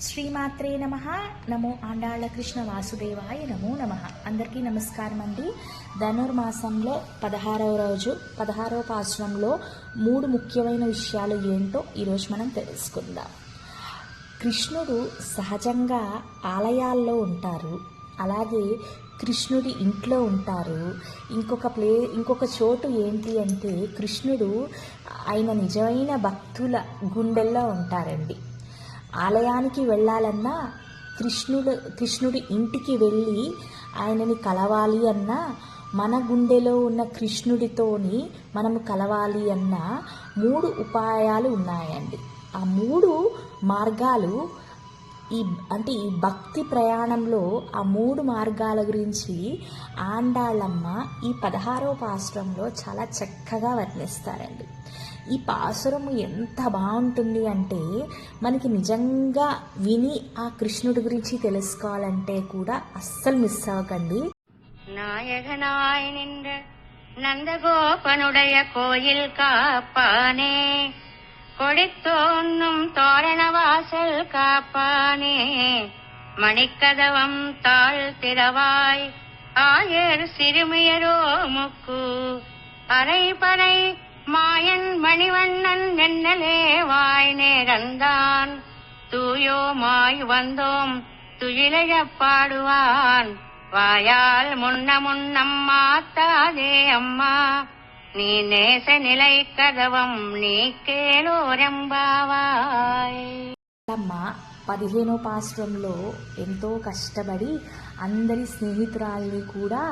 శ్రీమాత్రే నమ. నమో ఆండాళ్ళ కృష్ణ వాసుదేవాయ నమో నమ. అందరికీ నమస్కారం అండి. ధనుర్మాసంలో పదహారవ రోజు పదహారవ పాశ్రంలో మూడు ముఖ్యమైన విషయాలు ఏంటో ఈరోజు మనం తెలుసుకుందాం. కృష్ణుడు సహజంగా ఆలయాల్లో ఉంటారు. అలాగే కృష్ణుడి ఇంట్లో ఉంటారు. ఇంకొక ప్లే ఇంకొక చోటు ఏంటి అంటే కృష్ణుడు ఆయన నిజమైన భక్తుల గుండెల్లో ఉంటారండి. ఆలయానికి వెళ్ళాలన్నా కృష్ణుడు కృష్ణుడి ఇంటికి వెళ్ళి ఆయనని కలవాలి అన్నా మన గుండెలో ఉన్న కృష్ణుడితోని మనము కలవాలి అన్న మూడు ఉపాయాలు ఉన్నాయండి. ఆ మూడు మార్గాలు ఈ అంటే ఈ భక్తి ప్రయాణంలో ఆ మూడు మార్గాల గురించి ఆండాళ్ళమ్మ ఈ పదహారవ పాశ్రంలో చాలా చక్కగా వర్ణిస్తారండి. ఈ పాసురం ఎంత బాగుంటుంది అంటే మనకి నిజంగా విని ఆ కృష్ణుడి గురించి తెలుసుకోవాలంటే కూడా అస్సలు మిస్ అవ్వకండి நாயகனாய் நின்ற நந்தகோபனுடைய கோயில் காப்பானே கொடித்தோன்னும் தோரண வாசல் காப்பானே மணிக்கதவம் தாழ் திறவாய் ஆயர் சிறுமியரோ முக்கு அரைபறை வாய் நேரந்தான் தூயோமாய் வந்தோம் துயிலைய பாடுவான் வாயால் முன்ன முன்னம் மாத்தாதே அம்மா நீ நேச நிலை கதவம் நீ కేలోరెంబావాయ్ అమ్మ పదిహేనో పాశ్రంలో ఎంతో కష్టపడి అందరి స్నేహితురాల్ని కూడా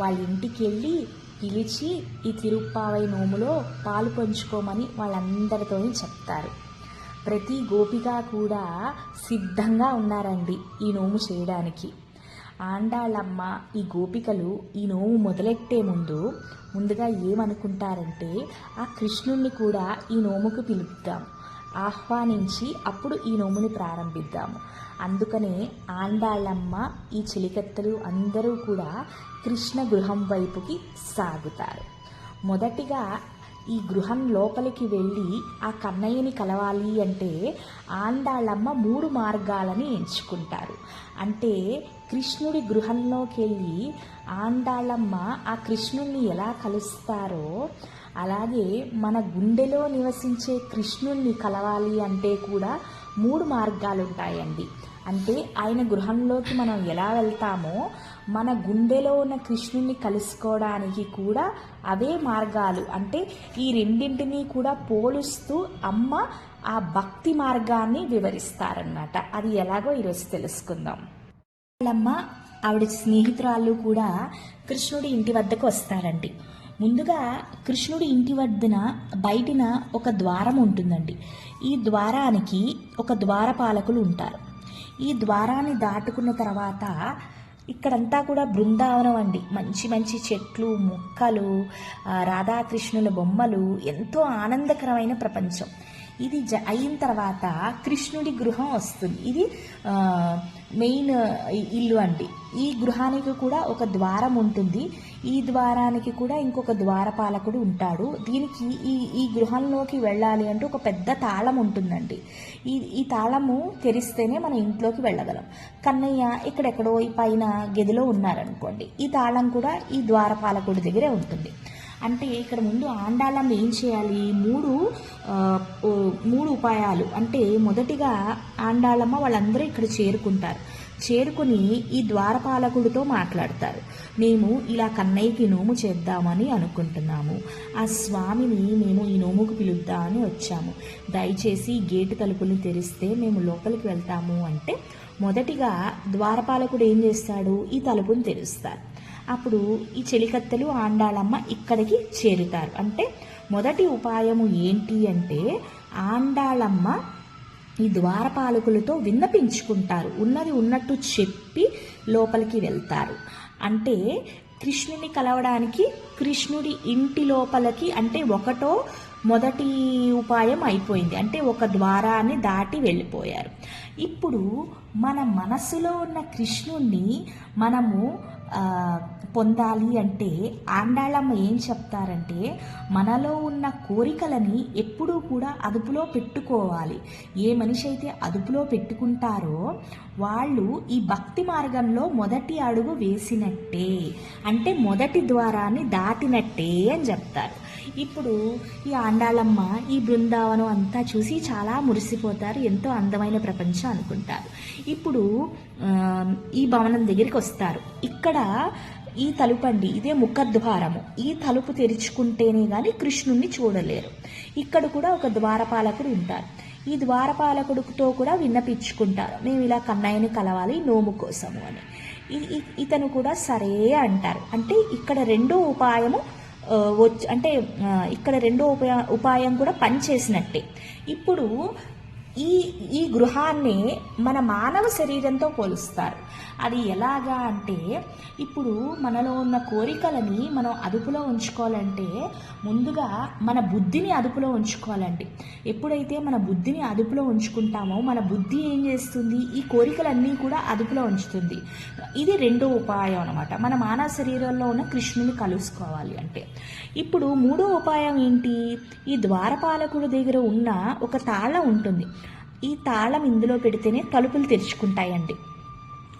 వాళ్ళ ఇంటికి వెళ్ళి పిలిచి ఈ తిరుప్పావై నోములో పాలు పంచుకోమని వాళ్ళందరితో చెప్తారు ప్రతి గోపిక కూడా సిద్ధంగా ఉన్నారండి ఈ నోము చేయడానికి. ఆండాళ్ళమ్మ ఈ గోపికలు ఈ నోము మొదలెట్టే ముందు ముందుగా ఏమనుకుంటారంటే ఆ కృష్ణుణ్ణి కూడా ఈ నోముకు పిలుద్దాం. ఆహ్వానించి అప్పుడు ఈ నోముని ప్రారంభిద్దాము అందుకనే ఆండాళ్ళమ్మ ఈ చెలికత్తెలు అందరూ కూడా కృష్ణ గృహం వైపుకి సాగుతారు. మొదటిగా ఈ గృహం లోపలికి వెళ్ళి ఆ కన్నయ్యని కలవాలి అంటే ఆండాళ్ళమ్మ మూడు మార్గాలని ఎంచుకుంటారు. అంటే కృష్ణుడి గృహంలోకి వెళ్ళి ఆండాళ్ళమ్మ ఆ కృష్ణుణ్ణి ఎలా కలుస్తారో అలాగే మన గుండెలో నివసించే కృష్ణుణ్ణి కలవాలి అంటే కూడా మూడు మార్గాలు ఉంటాయండి అంటే ఆయన గృహంలోకి మనం ఎలా వెళ్తామో మన గుండెలో ఉన్న కృష్ణుని కలుసుకోవడానికి కూడా అవే మార్గాలు. అంటే ఈ రెండింటినీ కూడా పోలుస్తూ అమ్మ ఆ భక్తి మార్గాన్ని వివరిస్తారన్నమాట. అది ఎలాగో ఈరోజు తెలుసుకుందాం. వాళ్ళమ్మ ఆవిడ స్నేహితురాళ్ళు కూడా కృష్ణుడి ఇంటి వద్దకు వస్తారండి. ముందుగా కృష్ణుడి ఇంటి వద్దన బయటిన ఒక ద్వారం ఉంటుందండి. ఈ ద్వారానికి ఒక ద్వారపాలకులు ఉంటారు. ఈ ద్వారాన్ని దాటుకున్న తర్వాత ఇక్కడంతా కూడా బృందావనం అండి. మంచి మంచి చెట్లు మొక్కలు రాధాకృష్ణుల బొమ్మలు ఎంతో ఆనందకరమైన ప్రపంచం. ఇది జ అయిన తర్వాత కృష్ణుడి గృహం వస్తుంది. ఇది మెయిన్ ఇల్లు అండి. ఈ గృహానికి కూడా ఒక ద్వారం ఉంటుంది. ఈ ద్వారానికి కూడా ఇంకొక ద్వారపాలకుడు ఉంటాడు. దీనికి ఈ ఈ గృహంలోకి వెళ్ళాలి అంటే ఒక పెద్ద తాళం ఉంటుందండి. ఈ ఈ తాళము తెరిస్తేనే మన ఇంట్లోకి వెళ్ళగలం. కన్నయ్య ఇక్కడెక్కడో ఈ పైన గదిలో ఉన్నారనుకోండి. ఈ తాళం కూడా ఈ ద్వారపాలకుడి దగ్గరే ఉంటుంది. అంటే ఇక్కడ ముందు ఆండాళం ఏం చేయాలి? మూడు మూడు ఉపాయాలు. అంటే మొదటిగా ఆండాళమ్మ వాళ్ళందరూ ఇక్కడ చేరుకుంటారు. చేరుకుని ఈ ద్వారపాలకుడితో మాట్లాడతారు. మేము ఇలా కన్నయ్యకి నోము చేద్దామని అనుకుంటున్నాము. ఆ స్వామిని మేము ఈ నోముకు పిలుద్దామని వచ్చాము. దయచేసి గేటు తలుపులు తెరిస్తే మేము లోపలికి వెళ్తాము అంటే మొదటిగా ద్వారపాలకుడు ఏం చేస్తాడు? ఈ తలుపుని తెరుస్తారు అప్పుడు ఈ చెలికత్తెలు ఆండాళమ్మ ఇక్కడికి చేరుతారు. అంటే మొదటి ఉపాయము ఏంటి అంటే ఆండాళమ్మ ఈ ద్వారపాలకులతో విన్నపించుకుంటారు. ఉన్నది ఉన్నట్టు చెప్పి లోపలికి వెళ్తారు. అంటే కృష్ణుని కలవడానికి కృష్ణుడి ఇంటి లోపలికి అంటే ఒకటో మొదటి ఉపాయం అయిపోయింది. అంటే ఒక ద్వారాన్ని దాటి వెళ్ళిపోయారు. ఇప్పుడు మన మనసులో ఉన్న కృష్ణుణ్ణి మనము పొందాలి అంటే ఆండాళమ్మ ఏం చెప్తారంటే మనలో ఉన్న కోరికలని ఎప్పుడూ కూడా అదుపులో పెట్టుకోవాలి. ఏ మనిషి అయితే అదుపులో పెట్టుకుంటారో వాళ్ళు ఈ భక్తి మార్గంలో మొదటి అడుగు వేసినట్టే అంటే మొదటి ద్వారాన్ని దాటినట్టే అని చెప్తారు. ఇప్పుడు ఈ ఆండాలమ్మ ఈ బృందావనం అంతా చూసి చాలా మురిసిపోతారు ఎంతో అందమైన ప్రపంచం అనుకుంటారు. ఇప్పుడు ఈ భవనం దగ్గరికి వస్తారు. ఇక్కడ ఈ తలుపండి ఇదే ముఖద్వారము. ఈ తలుపు తెరుచుకుంటేనే కానీ కృష్ణుణ్ణి చూడలేరు. ఇక్కడ కూడా ఒక ద్వారపాలకుడు ఉంటారు. ఈ ద్వారపాలకుడితో కూడా విన్నపించుకుంటారు. మేము ఇలా కన్నయ్యని కలవాలి నోము కోసము అని. ఇతను కూడా సరే అంటారు. అంటే ఇక్కడ రెండో ఉపాయము వచ్చి అంటే ఇక్కడ రెండో ఉపా ఉపాయం కూడా పనిచేసినట్టే. ఇప్పుడు ఈ ఈ గృహాన్ని మన మానవ శరీరంతో పోలుస్తారు. అది ఎలాగా అంటే ఇప్పుడు మనలో ఉన్న కోరికలని మనం అదుపులో ఉంచుకోవాలంటే ముందుగా మన బుద్ధిని అదుపులో ఉంచుకోవాలండి. ఎప్పుడైతే మన బుద్ధిని అదుపులో ఉంచుకుంటామో మన బుద్ధి ఏం చేస్తుంది? ఈ కోరికలన్నీ కూడా అదుపులో ఉంచుతుంది. ఇది రెండో ఉపాయం అనమాట మన మానవ శరీరంలో ఉన్న కృష్ణుని కలుసుకోవాలి అంటే. ఇప్పుడు మూడో ఉపాయం ఏంటి? ఈ ద్వారపాలకుడి దగ్గర ఉన్న ఒక తాళం ఉంటుంది. ఈ తాళం ఇందులో పెడితేనే తలుపులు తెరుచుకుంటాయండి.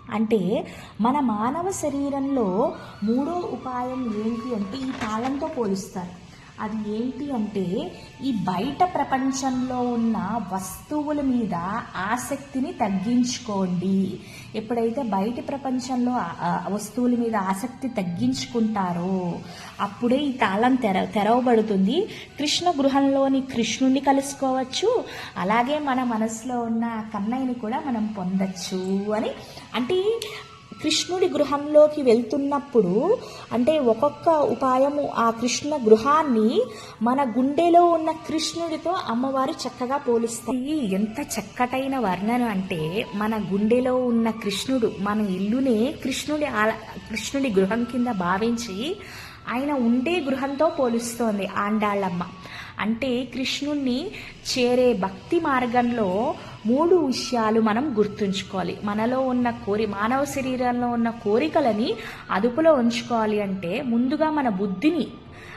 అంటే మన మానవ శరీరంలో మూడో ఉపాయం ఏంటి అంటే ఈ తాళంతో పోలుస్తారు. అది ఏంటి అంటే ఈ బయట ప్రపంచంలో ఉన్న వస్తువుల మీద ఆసక్తిని తగ్గించుకోండి. ఎప్పుడైతే బయట ప్రపంచంలో వస్తువుల మీద ఆసక్తి తగ్గించుకుంటారో అప్పుడే ఈ తాళం తెర తెరవబడుతుంది. కృష్ణ గృహంలోని కృష్ణుణ్ణి కలుసుకోవచ్చు. అలాగే మన మనసులో ఉన్న కన్నయ్యని కూడా మనం పొందొచ్చు అని. అంటే కృష్ణుడి గృహంలోకి వెళ్తున్నప్పుడు అంటే ఒక్కొక్క ఉపాయము ఆ కృష్ణ గృహాన్ని మన గుండెలో ఉన్న కృష్ణుడితో అమ్మవారు చక్కగా పోలుస్తాయి ఎంత చక్కటైన వర్ణన అంటే మన గుండెలో ఉన్న కృష్ణుడు మన ఇల్లునే కృష్ణుడి ఆల కృష్ణుడి గృహం కింద భావించి ఆయన ఉండే గృహంతో పోలుస్తోంది ఆండాళ్ళమ్మ అంటే కృష్ణుణ్ణి చేరే భక్తి మార్గంలో మూడు విషయాలు మనం గుర్తుంచుకోవాలి. మనలో ఉన్న కోరి మానవ శరీరంలో ఉన్న కోరికలని అదుపులో ఉంచుకోవాలి అంటే ముందుగా మన బుద్ధిని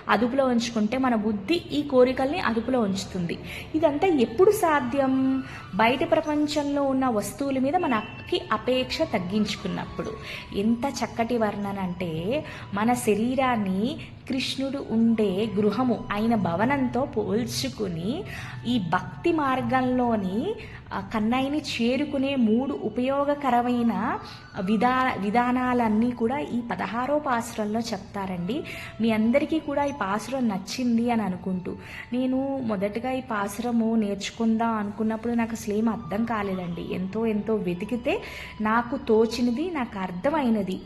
అదుపులో ఉంచుకుంటే మన బుద్ధి ఈ కోరికల్ని అదుపులో ఉంచుతుంది. ఇదంతా ఎప్పుడు సాధ్యం? బయట ప్రపంచంలో ఉన్న వస్తువుల మీద మనకి అపేక్ష తగ్గించుకున్నప్పుడు. ఎంత చక్కటి వర్ణన అంటే మన శరీరాన్ని కృష్ణుడు ఉండే గృహము అయిన భవనంతో పోల్చుకుని ఈ భక్తి మార్గంలోని కన్నయ్యని చేరుకునే మూడు ఉపయోగకరమైన విధా విధానాలన్నీ కూడా ఈ పదహారో పాసురంలో చెప్తారండి. మీ అందరికీ కూడా ఈ పాసురం నచ్చింది అని అనుకుంటూ. నేను మొదటగా ఈ పాసురము నేర్చుకుందాం అనుకున్నప్పుడు నాకు అసలు ఏం అర్థం కాలేదండి. ఎంతో ఎంతో వెతికితే నాకు తోచినది నాకు అర్థమైనది.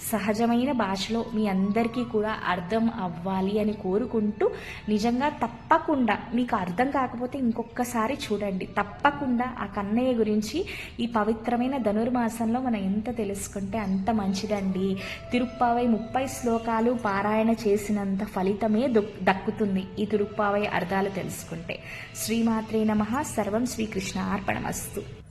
సహజమైన భాషలో మీ అందరికీ కూడా అర్థం అవ్వాలి అని కోరుకుంటూ నిజంగా తప్పకుండా మీకు అర్థం కాకపోతే ఇంకొకసారి చూడండి తప్పకుండా ఆ కన్నయ్య గురించి ఈ పవిత్రమైన ధనుర్మాసంలో మనం ఎంత తెలుసుకుంటే అంత మంచిదండి. తిరుప్పావై ముప్పై శ్లోకాలు పారాయణ చేసినంత ఫలితమే దొక్- దక్కుతుంది ఈ తిరుప్పావై అర్థాలు తెలుసుకుంటే. శ్రీమాత్రే నమ. సర్వం శ్రీకృష్ణ అర్పణమస్తు